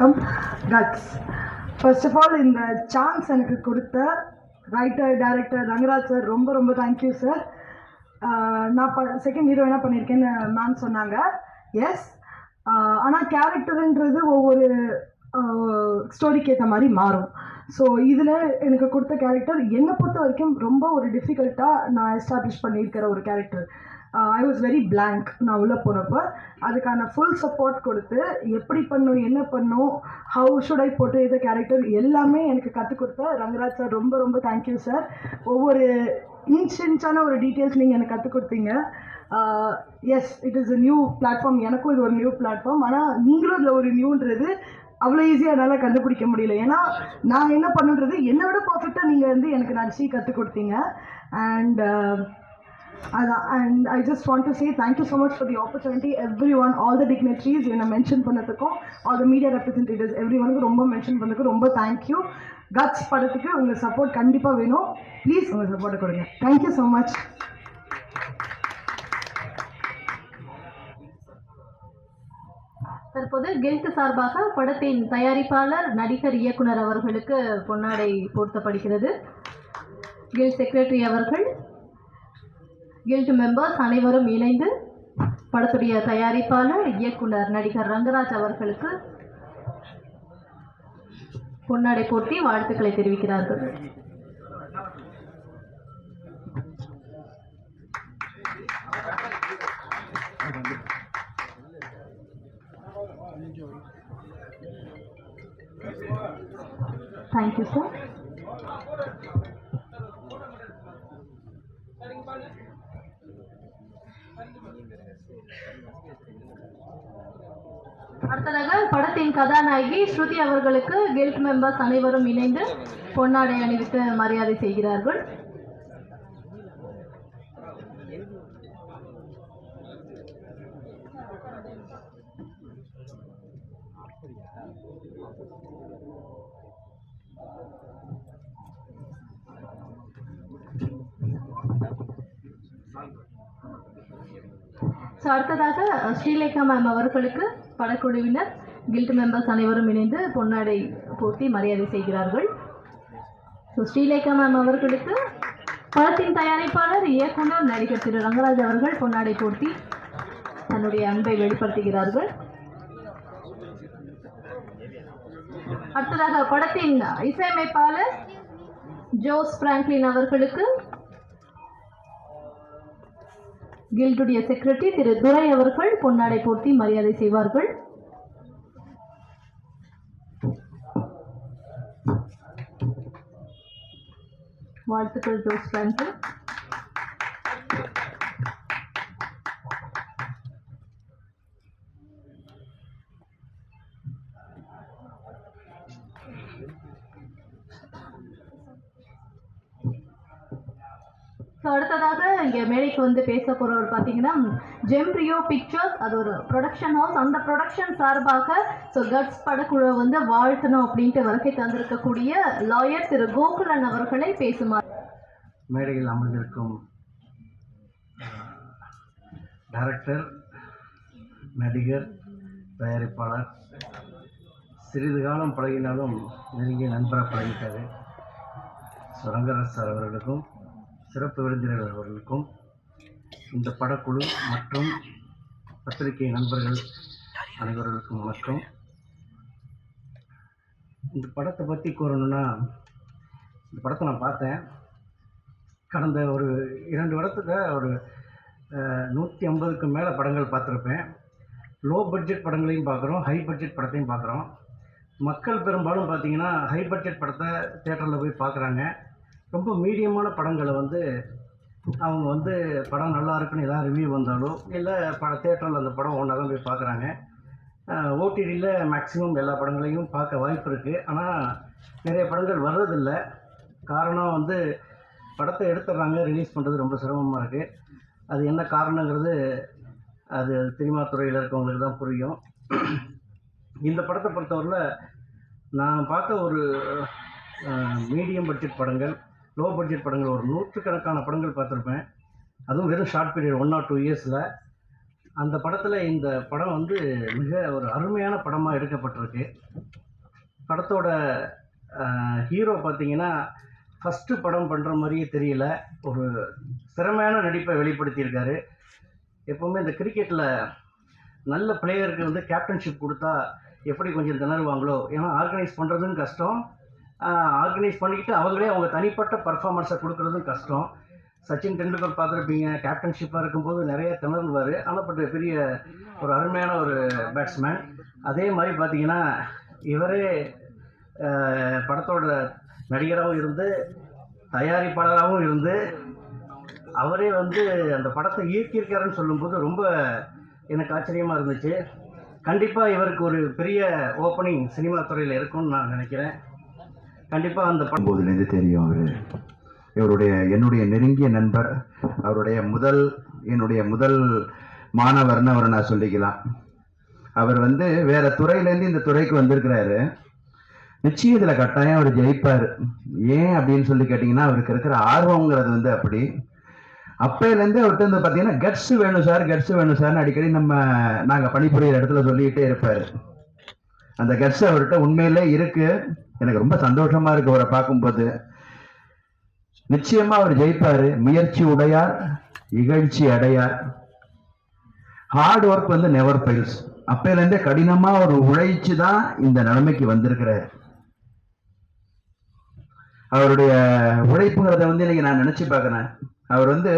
வணக்கம். Cuts first of all இந்த chance எனக்கு கொடுத்த ரைட்டர் டைரக்டர் ரங்கராஜ் சார் ரொம்ப ரொம்ப தேங்க்யூ சார் நான் ப செகண்ட் ஹீரோயினாக பண்ணியிருக்கேன்னு மேம் சொன்னாங்க. எஸ் ஆனால் கேரக்டருன்றது ஒவ்வொரு ஸ்டோரிக்கு ஏற்ற மாதிரி மாறும். ஸோ இதில் எனக்கு கொடுத்த கேரக்டர் என்னை பொறுத்த வரைக்கும் ரொம்ப ஒரு டிஃபிகல்ட்டாக நான் எஸ்டாப்ளிஷ் பண்ணியிருக்கிற ஒரு character I was very blank நான் உள்ளே போனப்போ அதுக்கான ஃபுல் சப்போர்ட் கொடுத்து எப்படி பண்ணும் என்ன பண்ணும் ஹவு ஷுட் ஐ போட்டு இதை கேரக்டர் எல்லாமே எனக்கு கற்றுக் கொடுத்த ரங்கராஜ் சார் ரொம்ப ரொம்ப தேங்க்யூ சார் ஒவ்வொரு இன்ச் இன்ச்சான ஒரு டீட்டெயில்ஸ் நீங்கள் எனக்கு கற்றுக் கொடுத்தீங்க. Yes it is a new platform எனக்கும் இது ஒரு நியூ பிளாட்ஃபார்ம் ஆனால் நீங்களும் இதில் ஒரு நியூன்றது அவ்வளோ ஈஸியாக என்னால் கண்டுபிடிக்க முடியல. ஏன்னா நான் என்ன பண்ணுன்றது என்னை விட பர்ஃபெக்டாக நீங்கள் வந்து எனக்கு நடிச்சு கற்றுக் கொடுத்தீங்க. அண்ட் அதான் and I just want to say thank you so much for the opportunity everyone all the dignitaries என்னை mention பண்ணதுக்கும் all the media representatives every ஒனுக்கு ரொம்ப மென்ஷன் பண்ணதுக்கு ரொம்ப தேங்க்யூ கட்ஸ் படத்துக்கு உங்கள் சப்போர்ட் கண்டிப்பாக வேணும். ப்ளீஸ் உங்கள் சப்போர்ட்டை கொடுங்க. தேங்க்யூ ஸோ மச் தற்போது கில்ட் சார்பாக படத்தின் தயாரிப்பாளர் நடிகர் இயக்குனர் அவர்களுக்கு பொன்னாடை போர்த்தப்படுகிறது. கில்ட் செக்ரட்டரி அவர்கள் கில்ட் மெம்பர்ஸ் அனைவரும் இணைந்து படத்துடைய தயாரிப்பாளர் இயக்குனர் நடிகர் ரங்கராஜ் அவர்களுக்கு பொன்னாடை போட்டி வாழ்த்துக்களை தெரிவிக்கிறார்கள். தேங்க்யூ சார் அடுத்ததாக படத்தின் கதாநாயகி ஸ்ருதி அவர்களுக்கு கில்ட் மெம்பர்ஸ் அனைவரும் இணைந்து பொன்னாடை அணிவித்து மரியாதை செய்கிறார்கள். ஸோ அடுத்ததாக ஸ்ரீலேகா மேம் அவர்களுக்கு படக்குழுவினர் கில்ட் மெம்பர்ஸ் அனைவரும் இணைந்து பொன்னாடை போர்த்தி மரியாதை செய்கிறார்கள். ஸோ ஸ்ரீலேகா மேம் அவர்களுக்கு படத்தின் தயாரிப்பாளர் இயக்குனர் நடிகர் திரு ரங்கராஜ் அவர்கள் பொன்னாடை போர்த்தி தன்னுடைய அன்பை வெளிப்படுத்துகிறார்கள். அடுத்ததாக படத்தின் இசையமைப்பாளர் ஜோஸ் பிராங்க்லின் அவர்களுக்கு கில்டுடைய செக்ரட்டரி திரு துரை அவர்கள் பொன்னாடை போர்த்தி மரியாதை செய்வார்கள். வாழ்த்துக்கள் ஜோஸ் பிராங்க்லின் ஸோ அடுத்ததாக இங்கே மேடைக்கு வந்து பேச போகிறவர் பார்த்தீங்கன்னா ஜெம்ப்ரியோ பிக்சர்ஸ் அது ஒரு ப்ரொடக்ஷன் ஹவுஸ் அந்த ப்ரொடக்ஷன் சார்பாக ஸோ கட்ஸ் படக்குழு வந்து வாழ்த்தணும் அப்படின்ட்டு வருகை தந்திருக்கக்கூடிய லாயர் திரு கோகுலன் அவர்களை பேசுமாறு மேடையில் அமர்ந்திருக்கும் டைரக்டர் நடிகர் தயாரிப்பாளர் சிறிது காலம் பழகினாலும் நெருங்கிய நண்பராக பழகிட்டார். சுரங்கராஜ் சார் அவர்களுக்கும் சிறப்பு விருந்தினர் அவர்களுக்கும் இந்த படக்குழு மற்றும் பத்திரிகை நண்பர்கள் அனைவர்களுக்கும் வணக்கம். இந்த படத்தை பற்றி கூறணும்னா இந்த படத்தை நான் பார்த்தேன். கடந்த ஒரு இரண்டு வருடத்துக்கு ஒரு நூற்றி ஐம்பதுக்கு மேலே படங்கள் பார்த்துருப்பேன். லோ பட்ஜெட் படங்களையும் பார்க்குறோம் ஹை பட்ஜெட் படத்தையும் பார்க்குறோம். மக்கள் பெரும்பாலும் பார்த்தீங்கன்னா ஹை பட்ஜெட் படத்தை தேட்டரில் போய் பார்க்குறாங்க. ரொம்ப மீடியமான படங்களை வந்து அவங்க வந்து படம் நல்லா இருக்குன்னு எதாவது ரிவ்யூ வந்தாலும் இல்லை பட தேட்டரில் அந்த படம் ஒன்றா தான் போய் பார்க்குறாங்க ஓடிடியில் மேக்ஸிமம் எல்லா படங்களையும் பார்க்க வாய்ப்பு இருக்குது ஆனால் நிறைய படங்கள் வர்றதில்லை. காரணம் வந்து படத்தை எடுத்துடுறாங்க ரிலீஸ் பண்ணுறது ரொம்ப சிரமமாக இருக்குது அது என்ன காரணங்கிறது அது சினிமா துறையில் இருக்கவங்களுக்கு தான் புரியும். இந்த படத்தை பொறுத்தவரையில் நான் பார்த்த ஒரு மீடியம் பட்ஜெட் படங்கள் லோ பட்ஜெட் படங்கள் ஒரு நூற்றுக்கணக்கான படங்கள் பார்த்துருப்பேன். அதுவும் வெறும் short period one or two இயர்ஸில் அந்த படத்தில் இந்த படம் வந்து மிக ஒரு அருமையான படமாக எடுக்கப்பட்டிருக்கு. படத்தோட ஹீரோ பார்த்தீங்கன்னா ஃபஸ்ட்டு படம் பண்ணுற மாதிரியே தெரியல. ஒரு திறமையான நடிப்பை வெளிப்படுத்தியிருக்காரு. எப்போவுமே இந்த கிரிக்கெட்டில் நல்ல பிளேயருக்கு வந்து கேப்டன்ஷிப் கொடுத்தா எப்படி கொஞ்சம் திணறுவாங்களோ? ஏன்னா ஆர்கனைஸ் பண்ணுறதும் கஷ்டம். ஆர்கனைஸ் பண்ணிக்கிட்டு அவங்களே அவங்க தனிப்பட்ட பர்ஃபார்மன்ஸை கொடுக்குறதும் கஷ்டம். சச்சின் டெண்டுல்கர் பார்த்துருப்பீங்க கேப்டன்ஷிப்பாக இருக்கும்போது நிறைய திணறுவார். ஆனால் பட் பெரிய ஒரு அருமையான ஒரு பேட்ஸ்மேன் அதே மாதிரி பார்த்தீங்கன்னா இவரே படத்தோட நடிகராகவும் இருந்து தயாரிப்பாளராகவும் இருந்து அவரே வந்து அந்த படத்தை இயக்கியிருக்காருன்னு சொல்லும்போது ரொம்ப எனக்கு ஆச்சரியமாக இருந்துச்சு. கண்டிப்பாக இவருக்கு ஒரு பெரிய ஓப்பனிங் சினிமா துறையில் இருக்கும்னு நான் நினைக்கிறேன். கண்டிப்பாக அந்த பண்போதுலேருந்து தெரியும் அவர். இவருடைய என்னுடைய நெருங்கிய நண்பர் அவருடைய முதல் என்னுடைய முதல் மாணவர்னு அவரை நான் சொல்லிக்கலாம். அவர் வந்து வேற துறையிலேருந்து இந்த துறைக்கு வந்திருக்கிறாரு. நிச்சயம் இதில் கட்டாயம் அவர் ஜெயிப்பார். ஏன் அப்படின்னு சொல்லி கேட்டிங்கன்னா அவருக்கு இருக்கிற ஆர்வங்கிறது வந்து அப்படி. அப்பையிலேருந்து அவர்கிட்ட வந்து பார்த்தீங்கன்னா கட்ஸ் வேணும் சார் கட்ஸ் வேணும் சார்னு அடிக்கடி நம்ம நாங்கள் பணிபுரியிற இடத்துல சொல்லிக்கிட்டே இருப்பார். அந்த கட்ஸ் அவர்கிட்ட உண்மையிலே இருக்குது எனக்கு ரொம்ப சந்தோஷமா இருக்கு அவரை பார்க்கும்போது. நிச்சயமா அவர் ஜெயிப்பாரு. முயற்சி உடையார் இகழ்ச்சி அடையார். ஹார்ட் ஒர்க் வந்து நெவர் ஃபெயில்ஸ் அப்பையில இருந்தே கடினமா அவர் உழைச்சு தான் இந்த நிலைமைக்கு வந்திருக்கிறார். அவருடைய உழைப்புங்கிறத வந்து இன்னைக்கு நான் நினைச்சு பார்க்கிறேன். அவர் வந்து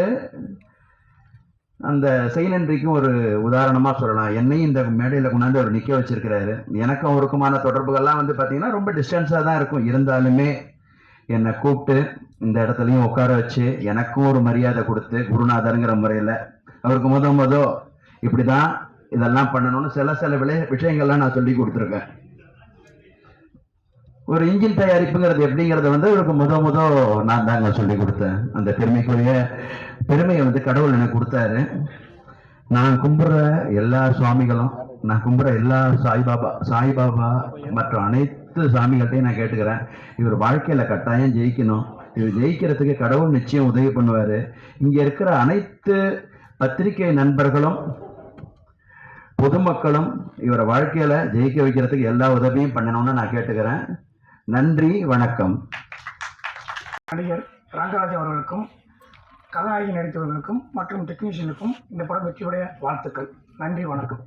அந்த செயலன்றிக்கும் ஒரு உதாரணமாக சொல்லலாம். என்னையும் இந்த மேடையில் கொண்டாந்து அவர் நிற்க வச்சிருக்கிறாரு. எனக்கும் அவருக்குமான தொடர்புகள்லாம் வந்து பார்த்தீங்கன்னா ரொம்ப டிஸ்டன்ஸாக தான் இருக்கும். இருந்தாலுமே என்னை கூப்பிட்டு இந்த இடத்துலையும் உட்கார வச்சு எனக்கும் ஒரு மரியாதை கொடுத்து குருநாதருங்கிற முறையில் அவருக்கு முத முத இப்படிதான் இதெல்லாம் பண்ணணும்னு சில சில விளை விஷயங்கள்லாம் நான் சொல்லி கொடுத்துருக்கேன். ஒரு இன்ஜின் தயாரிப்புங்கிறது எப்படிங்கிறத வந்து அவருக்கு முத முத நான் தாங்க சொல்லி கொடுத்தேன். அந்த பெருமைக்குரிய பெருமையை வந்து கடவுள் எனக்கு கொடுத்தாரு. நான் கும்பிட்ற எல்லா சுவாமிகளும் நான் கும்பிட்ற எல்லா சாய்பாபா சாய்பாபா மற்றும் அனைத்து சாமிகள்ட்டையும் நான் கேட்டுக்கிறேன். இவர் வாழ்க்கையில் கட்டாயம் ஜெயிக்கணும். இவர் ஜெயிக்கிறதுக்கு கடவுள் நிச்சயம் உதவி பண்ணுவார். இங்கே இருக்கிற அனைத்து பத்திரிகை நண்பர்களும் பொதுமக்களும் இவரை வாழ்க்கையில் ஜெயிக்க வைக்கிறதுக்கு எல்லா உதவியும் பண்ணணும்னு நான் கேட்டுக்கிறேன். நன்றி வணக்கம். நடிகர் ராங்கராஜ் அவர்களுக்கும் கதாநாயகி நடித்தவர்களுக்கும் மற்றும் டெக்னீஷியனுக்கும் இந்த படம் வெற்றியுடைய வாழ்த்துக்கள். நன்றி வணக்கம்.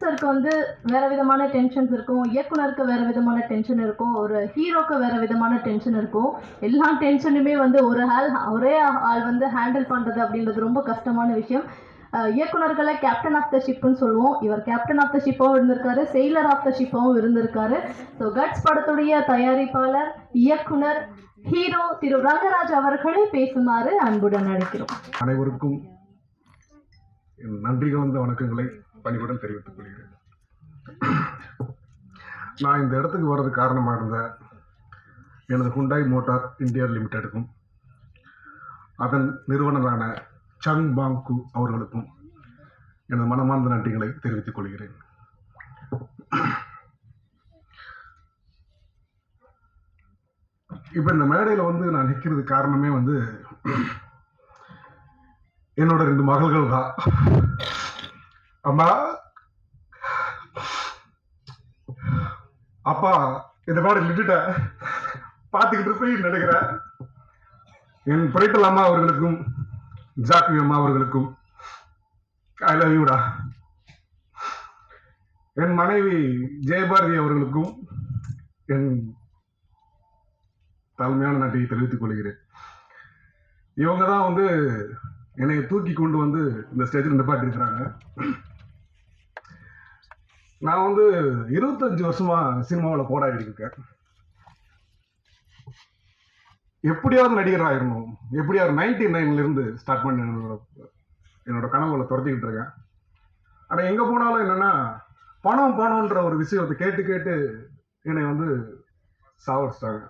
ப்ரொடியூசருக்கு வந்து வேற விதமான டென்ஷன்ஸ் இருக்கும். இயக்குனருக்கு வேற விதமான டென்ஷன் இருக்கும். ஒரு ஹீரோக்கு வேற விதமான டென்ஷன் இருக்கும். எல்லா டென்ஷனுமே வந்து ஒரு ஆள் ஒரே ஆள் வந்து ஹேண்டில் பண்றது அப்படின்றது ரொம்ப கஷ்டமான விஷயம். இயக்குநர்களை இயக்குனர்களை கேப்டன் ஆஃப் த ஷிப்னு சொல்லுவோம். இவர் கேப்டன் ஆஃப் த ஷிப்பாகவும் இருந்திருக்காரு. செயிலர் ஆஃப் த ஷிப்பாகவும் இருந்திருக்காரு. ஸோ கட்ஸ் படத்துடைய தயாரிப்பாளர் இயக்குனர் ஹீரோ திரு ரங்கராஜ் அவர்களை பேசுமாறு அன்புடன் அழைக்கிறோம். அனைவருக்கும் நன்றி கலந்த வணக்கங்களை பணிவுடன் தெரிவித்துக் கொள்கிறேன். நான் இந்த இடத்துக்கு வர்றது காரணமாக இருந்த எனது ஹுண்டாய் மோட்டார் இந்தியா லிமிடெடுக்கும் அதன் நிறுவனரான சங் பாங்கு அவர்களுக்கும் எனது மனமார்ந்த நன்றிகளை தெரிவித்துக் கொள்கிறேன். இப்போ இந்த மேடையில் வந்து நான் நிற்கிறது காரணமே வந்து என்னோட ரெண்டு மகள்கள் தான். அம்மா அப்பா இந்த மாதிரி விட்டுட்ட. பார்த்துக்கிட்டு போய் நினைக்கிறேன். என் பிரைத்தல் அம்மா அவர்களுக்கும் ஜாக்கி அம்மா அவர்களுக்கும். ஐ லவ் யூடா என் மனைவி ஜெயபாரதி அவர்களுக்கும் என் தலைமையான நன்றியை தெரிவித்துக் கொள்கிறேன். இவங்க தான் வந்து என்னை தூக்கி கொண்டு வந்து இந்த ஸ்டேஜில் நிப்பாட்டிருக்கிறாங்க நான் வந்து இருபத்தஞ்சு வருஷமா சினிமாவில் போராடி இருக்கேன். எப்படியாவது நடிகர் ஆயிரணும். எப்படியாவது நைன்டி இருந்து ஸ்டார்ட் பண்ணி என்னோட என்னோட கனவுகளை துரத்திக்கிட்டு இருக்கேன். ஆனால் எங்கே போனாலும் என்னென்னா பணம் பணம்ன்ற ஒரு விஷயத்தை கேட்டு கேட்டு என்னை வந்து சாவடிச்சிட்டாங்க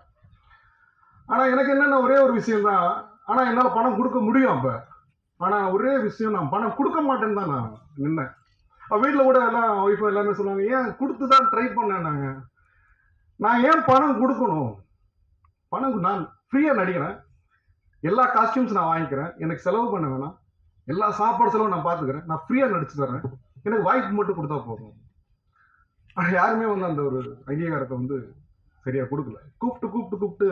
ஆனால் எனக்கு என்னென்ன ஒரே ஒரு விஷயம்தான். ஆனால் என்னால் பணம் கொடுக்க முடியும் அப்போ. ஆனால் ஒரே விஷயம் நான் பணம் கொடுக்க மாட்டேன்னு தான் நான் நின்னேன். வீட்டில் கூட எல்லாம் ஒய்ஃபு எல்லாமே சொல்லுவாங்க ஏன் கொடுத்து தான் ட்ரை பண்ணேன் நாங்கள் நான் ஏன் பணம் கொடுக்கணும்? பணம் நான் ஃப்ரீயாக நடிக்கிறேன். எல்லா காஸ்டியூம்ஸ் நான் வாங்கிக்கிறேன். எனக்கு செலவு பண்ண வேணாம். எல்லா சாப்பாடு செலவும் நான் பார்த்துக்கிறேன். நான் ஃப்ரீயாக நடிச்சு தரேன் எனக்கு வாய்ப்பு மட்டும் கொடுத்தா போதும். ஆனால் யாருமே வந்து அந்த ஒரு அங்கீகாரத்தை வந்து சரியாக கொடுக்கல. கூப்பிட்டு கூப்பிட்டு கூப்பிட்டு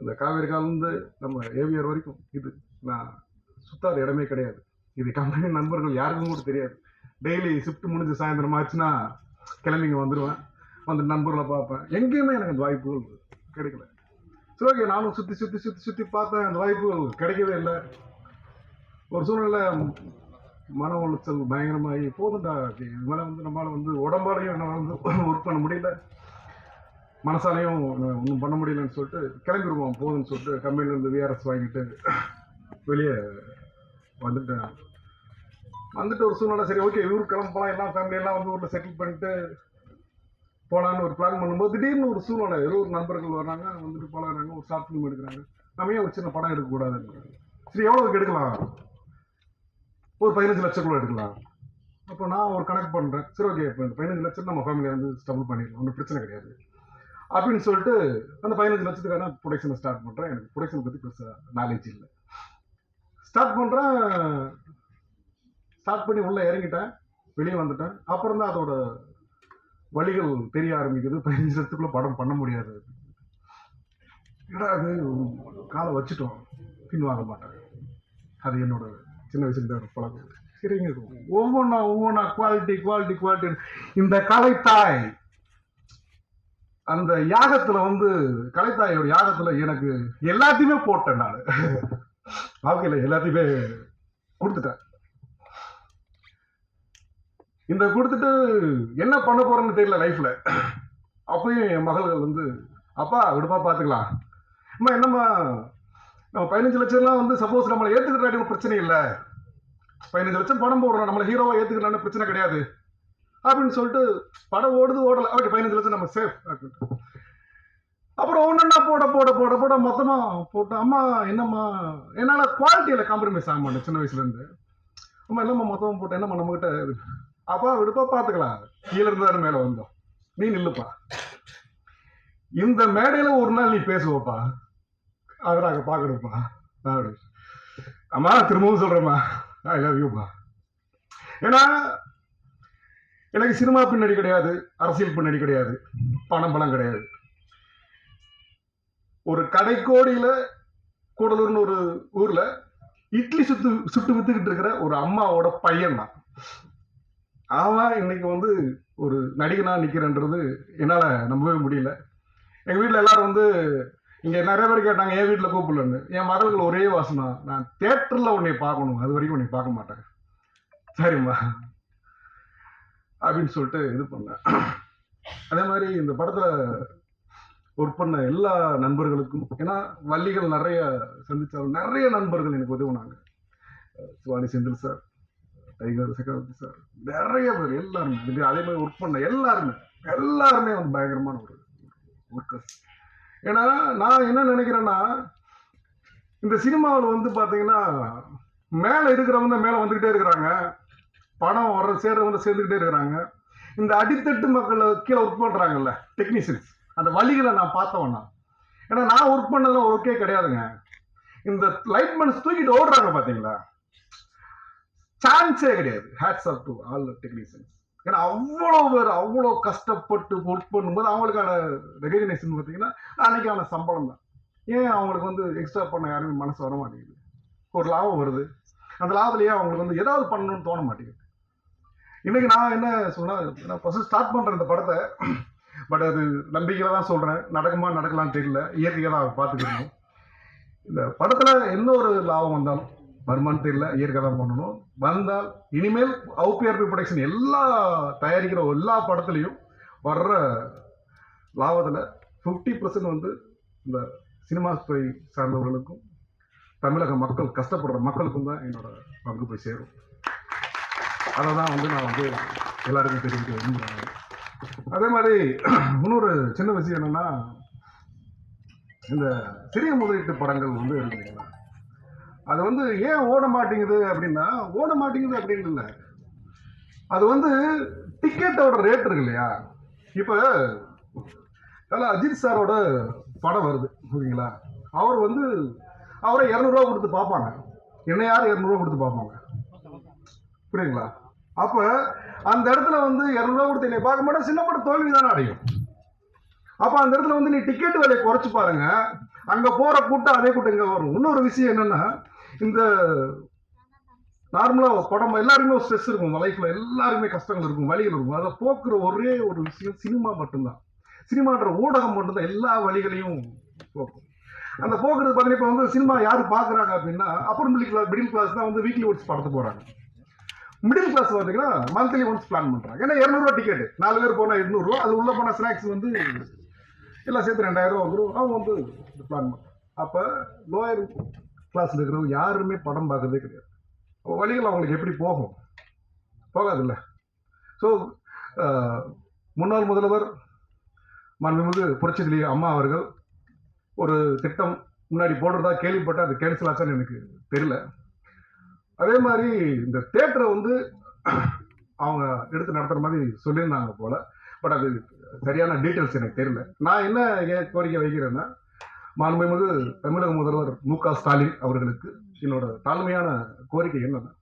இந்த காவேரி காலேருந்து நம்ம ஏவிஆர் வரைக்கும் இது நான் சுத்தாத இடமே கிடையாது. இது கம்பெனி நண்பர்கள் யாருக்கும் கூட தெரியாது. டெய்லி ஷிஃப்ட் முடிஞ்சு சாயந்தரம் ஆச்சுன்னா கிளம்பிங்க வந்துடுவேன் வந்து நண்பர்களை பார்ப்பேன். எங்கேயுமே எனக்கு அந்த வாய்ப்புகள் கிடைக்கல. சரி ஓகே நானும் சுற்றி சுற்றி சுற்றி சுற்றி பார்த்தேன். அந்த வாய்ப்பு கிடைக்கவே இல்லை. ஒரு சூழ்நிலை மன உளைச்சல் பயங்கரமாகி போதுண்டா. இது மேலே வந்து நம்மளால் வந்து உடம்பாலையும் என்னால் வந்து ஒர்க் பண்ண முடியல. மனசாலையும் ஒன்றும் பண்ண முடியலன்னு சொல்லிட்டு கிளம்பிடுவோம் போதும்னு சொல்லிட்டு கம்பெனிலேருந்து விஆர்எஸ் வாங்கிட்டு வெளியே வந்துட்டேன். வந்துட்டு ஒரு சூழ்நிலை சரி ஓகே ஊர் கிளம்பலாம். எல்லாம் ஃபேமிலியெல்லாம் வந்து ஊரில் செட்டில் பண்ணிட்டு போகலான்னு ஒரு பிளான் பண்ணும்போது திடீர்னு ஒரு சூழ்நிலை. ஏதோ ஒரு நண்பர்கள் வர்றாங்க வந்துட்டு போலாங்க ஒரு ஷார்ட் ஃபிலிம் எடுக்கிறாங்க. நம்ம ஏன் ஒரு சின்ன படம் எடுக்கக்கூடாதுன்னு சரி எவ்வளோக்கு எடுக்கலாம்? ஒரு பதினஞ்சு லட்சம் எடுக்கலாம். அப்போ நான் ஒரு கணக்கு பண்ணுறேன் சரி ஓகே இப்போ இந்த பதினஞ்சு லட்சம் நம்ம ஃபேமிலியை வந்து ஸ்டபுள் பண்ணிடலாம். ஒன்றும் பிரச்சனை கிடையாது. அப்படின்னு சொல்லிட்டு அந்த பதினஞ்சு லட்சத்துக்கான ப்ரொடக்ஷனை ஸ்டார்ட் பண்ணுறேன் எனக்கு ப்ரொடக்ஷன் பற்றி பெருசாக நாலேஜ் இல்லை. ஸ்டார்ட் பண்ணுறேன் ஸ்டார்ட் பண்ணி உள்ளே இறங்கிட்டேன். வெளியே வந்துட்டேன். அப்புறம் தான் அதோட வழிகள் தெரிய ஆரம்பிக்குது. பதினஞ்சு லட்சத்துக்குள்ள படம் பண்ண முடியாது. ஏடா அது காலை வச்சுட்டோம். பின் வாங்க மாட்டாங்க. அது என்னோட சின்ன வயசுல ஒரு பழக்கம். சரிங்க ஒவ்வொன்றா ஒவ்வொன்றா குவாலிட்டி குவாலிட்டி குவாலிட்டி இந்த கலைத்தாய் அந்த யாகத்துல வந்து கலைத்தாயோட யாகத்துல எனக்கு எல்லாத்தையுமே போட்டேன் நான். வாழ்க்கையில எல்லாத்தையுமே கொடுத்துட்டேன். இந்த கொடுத்துட்டு என்ன பண்ண போறேன்னு தெரியல லைஃப்ல அப்பயும் என் மகள்கள் வந்து அப்பா விடுப்பா பார்த்துக்கலாம் அம்மா என்னம்மா நம்ம பதினஞ்சு லட்சம்லாம் வந்து சப்போஸ் நம்மளை ஏற்றுக்கிட்டாடி பிரச்சனை இல்லை. பதினஞ்சு லட்சம் படம் போடுறோம் நம்மளை ஹீரோவா ஏற்றுக்கலான்னு பிரச்சனை கிடையாது. அப்படின்னு சொல்லிட்டு படம் ஓடுது ஓடல. ஓகே பதினஞ்சு லட்சம் நம்ம சேஃப் அப்படின்ட்டு அப்புறம் ஒன்றா போட போட போட போட மொத்தமாக போட்டு அம்மா என்னம்மா? என்னால் குவாலிட்டியில் காம்ப்ரமைஸ் ஆக மாட்டேன் சின்ன வயசுலேருந்து அம்மா என்னம்மா மொத்தமாக போட்டேன் என்னம்மா நம்மகிட்ட அப்பா விடுப்பா பார்த்துக்கலாம் கீழே இருந்தாரு மேலே வந்தோம். நீ நில்லுப்பா. இந்த மேடையில் ஒரு நாள் நீ பேசுவப்பா. அதை நாங்கள் பார்க்கணும்ப்பா அப்படி. அம்மா திரும்பவும் சொல்கிறேம்மா ஐ லவ் யூப்பா ஏன்னா எனக்கு சினிமா பின்னணி கிடையாது அரசியல் பின்னணி கிடையாது பணம் பணம் கிடையாது. ஒரு கடைக்கோடியில் கூடலூர்னு ஒரு ஊரில் இட்லி சுத்து சுட்டு வித்துக்கிட்டு இருக்கிற ஒரு அம்மாவோட பையன் தான் அவன் இன்னைக்கு வந்து ஒரு நடிகனா நிற்கிறன்றது என்னால் நம்பவே முடியல. எங்கள் வீட்டில் எல்லாரும் வந்து இங்கே நிறைய பேர் கேட்டாங்க என் வீட்டில் கூப்பிடலன்னு? என் மகளுக்கு ஒரே வாசனா? நான் தேட்டரில் உன்னை பார்க்கணும். அது வரைக்கும் உன்னை பார்க்க மாட்டேன். சரிம்மா. அப்படின்னு சொல்லிட்டு இது பண்ணேன். அதே மாதிரி இந்த படத்தில் ஒர்க் பண்ண எல்லா நண்பர்களுக்கும் ஏன்னா வள்ளிகள் நிறைய சந்திச்சாலும் நிறைய நண்பர்கள் எனக்கு உதவுனாங்க. Suvani Senthil sir Tiger Chakravarthy sir நிறைய பேர் எல்லாருமே இது அதே மாதிரி ஒர்க் பண்ண எல்லாருமே எல்லாருமே வந்து பயங்கரமான ஒரு ஒர்க்கர்ஸ் ஏன்னா நான் என்ன நினைக்கிறேன்னா இந்த சினிமாவில் வந்து பார்த்தீங்கன்னா மேலே இருக்கிறவங்க மேலே வந்துக்கிட்டே இருக்கிறாங்க. பணம் வர சேர்றவங்க சேர்ந்துக்கிட்டே இருக்கிறாங்க. இந்த அடித்தட்டு மக்கள் கீழே ஒர்க் பண்ணுறாங்கல்ல டெக்னீஷியன்ஸ் அந்த வழிகளை நான் பார்த்தவனா ஏன்னா நான் ஒர்க் பண்ணதெல்லாம் ஒர்க்கே கிடையாதுங்க. இந்த லைட்மென்ஸ் தூக்கிட்டு ஓடுறாங்க பார்த்தீங்களா சான்ஸே கிடையாது. Hats off to all technicians ஏன்னா அவ்வளோ பேர் அவ்வளோ கஷ்டப்பட்டு ஒர்க் பண்ணும்போது அவங்களுக்கான ரெகக்னேஷன் பார்த்தீங்கன்னா அன்னைக்கான சம்பளம் தான். ஏன் அவங்களுக்கு வந்து எக்ஸ்ட்ரா பண்ண யாருமே மனசு வர மாட்டேங்குது? ஒரு லாபம் வருது. அந்த லாபத்துலேயே அவங்களுக்கு வந்து ஏதாவது பண்ணணும்னு தோண மாட்டேங்குது. இன்னைக்கு நான் என்ன சொன்னால் நான் ஃபஸ்ட்டு ஸ்டார்ட் பண்ணுறேன் இந்த படத்தை பட் அது நம்பிக்கையில் தான் சொல்கிறேன் நடக்குமா நடக்கலாம்னு தெரியல. இயற்கையாக தான் பார்த்துக்கணும் இந்த படத்தில் எந்த ஒரு லாபம் வந்தாலும் வருமானு தெரியல இயற்கை தான் பண்ணணும். வந்தால் இனிமேல் அவுபிஆர்பி ப்ரொடக்ஷன் எல்லா தயாரிக்கிற எல்லா படத்துலையும் வர்ற லாபத்தில் ஃபிஃப்டி பர்சன்ட் வந்து இந்த சினிமா துறை சார்ந்தவர்களுக்கும் தமிழக மக்கள் கஷ்டப்படுற மக்களுக்கும் தான் என்னோட பங்கு போய் சேரும். அதை தான் வந்து நான் வந்து எல்லாருக்கும் தெரிவிக்க விரும்புகிறேன். அதே மாதிரி இன்னொரு சின்ன விஷயம் என்னென்னா இந்த சிறிய முதலீட்டு படங்கள் வந்து இருக்குங்களா அது வந்து ஏன் ஓட மாட்டேங்குது அப்படின்னா ஓட மாட்டேங்குது அப்படின்னு இல்லை. அது வந்து டிக்கெட்டோட ரேட் இருக்கு இல்லையா? இப்போ அதில் அஜித் சாரோட படம் வருது ஓகேங்களா அவர் வந்து அவரை இரநூறுவா கொடுத்து பார்ப்பாங்க. என்ன யார் இரநூறுவா கொடுத்து பார்ப்பாங்க? புரியுங்களா அப்போ அந்த இடத்துல வந்து இரநூறுவா கொடுத்து என்னை பார்க்க மாட்டேன் சின்ன படம் தோல்வி தானே அடையும். அப்போ அந்த இடத்துல வந்து நீ டிக்கெட் விலையை குறைச்சி பாருங்க. அங்கே போகிற கூட்டம் அதே கூட்டம் இங்கே வரும். இன்னொரு விஷயம் என்னென்னா இந்த நார்மலாக படம் எல்லாருமே ஒரு ஸ்ட்ரெஸ் இருக்கும். லைஃப்பில் எல்லாருமே கஷ்டங்கள் இருக்கும் வழிகள் இருக்கும். அதை போக்குற ஒரே ஒரு விஷயம் சினிமா மட்டும்தான். சினிமான்ற ஊடகம் மட்டும்தான் எல்லா வழிகளையும் போக்கும். அந்த போக்குறது பார்த்தீங்கன்னா இப்போ வந்து சினிமா யார் பார்க்குறாங்க அப்படின்னா upper middle class middle class தான் வந்து வீக்லி ஒன்ஸ் படத்து போகிறாங்க மிடில் கிளாஸ் பார்த்தீங்கன்னா மந்த்லி ஒன்ஸ் பிளான் பண்ணுறாங்க ஏன்னா இரநூறுவா டிக்கெட் நாலு பேர் போனால் எண்ணூறுரூவா அது உள்ளே போனால் ஸ்நாக்ஸ் வந்து எல்லாம் சேர்த்து ரெண்டாயிரம் ரூபா வந்துடும் அவங்க வந்து பிளான் பண்ணுறாங்க அப்போ லோயர் கிளாஸில் இருக்கிறவங்க யாருமே படம் பார்க்கறதே கிடையாது. அப்போ வழிகள் அவங்களுக்கு எப்படி போகும்? போகாதுல்ல. ஸோ முன்னாள் முதல்வர் மாண்புமிகு புரட்சிதிலி அம்மா அவர்கள் ஒரு திட்டம் முன்னாடி போடுறதா கேள்விப்பட்ட அது கேன்சல் ஆச்சான்னு எனக்கு தெரியல. அதே மாதிரி இந்த தேட்டரை வந்து அவங்க எடுத்து நடத்துகிற மாதிரி சொல்லியிருந்தாங்க போல. பட் அது சரியான டீட்டெயில்ஸ் எனக்கு தெரியல. நான் என்ன ஏன் கோரிக்கை வைக்கிறேன்னா மாண்புமிகு தமிழக முதல்வர் மு க ஸ்டாலின் அவர்களுக்கு என்னோட தாழ்மையான கோரிக்கை என்னன்னா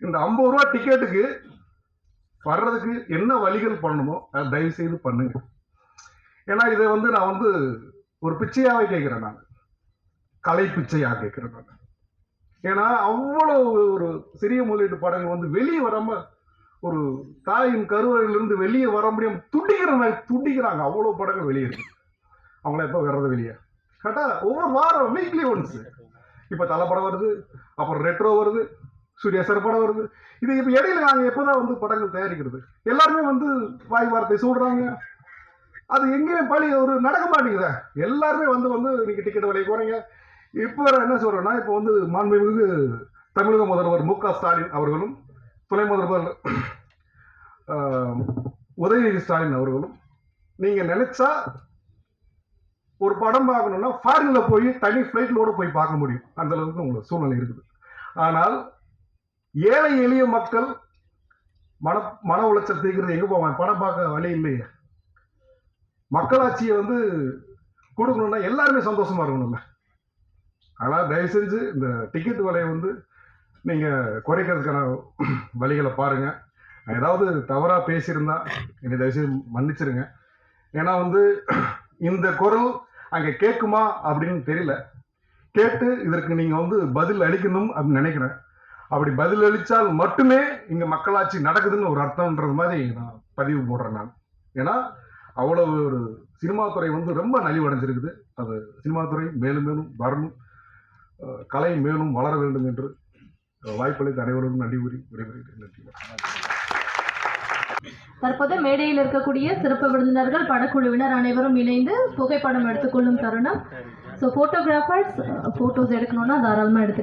இந்த ஐம்பது ரூபா டிக்கெட்டுக்கு வர்றதுக்கு என்ன வழிகள் பண்ணணுமோ அதை தயவு செய்து பண்ணுங்க. ஏன்னா இதை வந்து நான் வந்து ஒரு பிச்சையாகவே கேட்கிறேன் நான். கலை பிச்சையாக கேட்கிறேன் நான். ஏன்னா அவ்வளோ ஒரு சிறிய முதலீட்டு படங்கள் வந்து வெளியே வராம ஒரு தாயின் கருவறையிலிருந்து வெளியே வர முடியாமல் துடிக்கிற துடிக்கிறாங்க அவ்வளோ படங்கள் வெளியே இருக்கு. அவங்கள எப்போ வர்றது வெளியே? கரெக்டா ஒவ்வொரு வாரம் வீக்லி ஒன்ஸ் இப்போ தலை படம் வருது அப்புறம் ரெட்ரோ வருது சூர்யா சார் படம் வருது. இது இப்போ இடையில நாங்கள் எப்போதான் வந்து படங்கள் தயாரிக்கிறது? எல்லாருமே வந்து வாய் வார்த்தை சொல்றாங்க. அது எங்கேயும் பழி ஒரு நடக்க மாட்டேங்குதே. எல்லாருமே வந்து வந்து இன்னைக்கு டிக்கெட் விலை குறைங்க. இப்போ என்ன சொல்றேன்னா இப்போ வந்து மாண்புமிகு தமிழக முதல்வர் மு க ஸ்டாலின் அவர்களும் துணை முதல்வர் உதயநிதி ஸ்டாலின் அவர்களும் நீங்க நினைச்சா ஒரு படம் பார்க்கணும்னா ஃபாரின்ல போய் தனி ஃப்ளைட்லோடு போய் பார்க்க முடியும். அந்த அளவுக்கு உங்களுக்கு சூழ்நிலை இருக்குது. ஆனால் ஏழை எளிய மக்கள் மன மன உளைச்சல் தீர்க்கிறது எங்க போவாங்க? படம் பார்க்க வழி இல்லையே. மக்களாட்சியை வந்து கொடுக்கணும்னா எல்லாருமே சந்தோஷமா இருக்கணும்ல. ஆனால் தயவு செஞ்சு இந்த டிக்கெட் விலையை வந்து நீங்கள் குறைக்கிறதுக்கான வழிகளை பாருங்க. ஏதாவது தவறாக பேசியிருந்தா என்னை தயவு செஞ்சு மன்னிச்சிருங்க. ஏன்னா வந்து இந்த குரல் அங்கே கேட்குமா அப்படின்னு தெரியல. கேட்டு இதற்கு நீங்கள் வந்து பதில் அளிக்கணும் அப்படின்னு நினைக்கிறேன். அப்படி பதில் அளித்தால் மட்டுமே இங்கே மக்களாட்சி நடக்குதுன்னு ஒரு அர்த்தம்ன்றது மாதிரி நான் பதிவு போடுறேன் நான். ஏன்னா அவ்வளவு ஒரு சினிமா துறை வந்து ரொம்ப நலிவடைஞ்சிருக்குது. அது சினிமா துறை மேலும் மேலும் வரணும். கலை மேலும் வளர வேண்டும் என்று வாய்ப்பளித்த அனைவருக்கும் நன்றி கூறி விடைபெறுகிறேன். நன்றி. தற்போது மேடையில் இருக்கக்கூடிய சிறப்பு விருந்தினர்கள் படக்குழுவினர் அனைவரும் இணைந்து புகைப்படம் எடுத்துக்கொள்ளும் தருணம். ஸோ ஃபோட்டோகிராஃபர்ஸ் ஃபோட்டோஸ் எடுக்கணும்னா தாராளமாக எடுத்து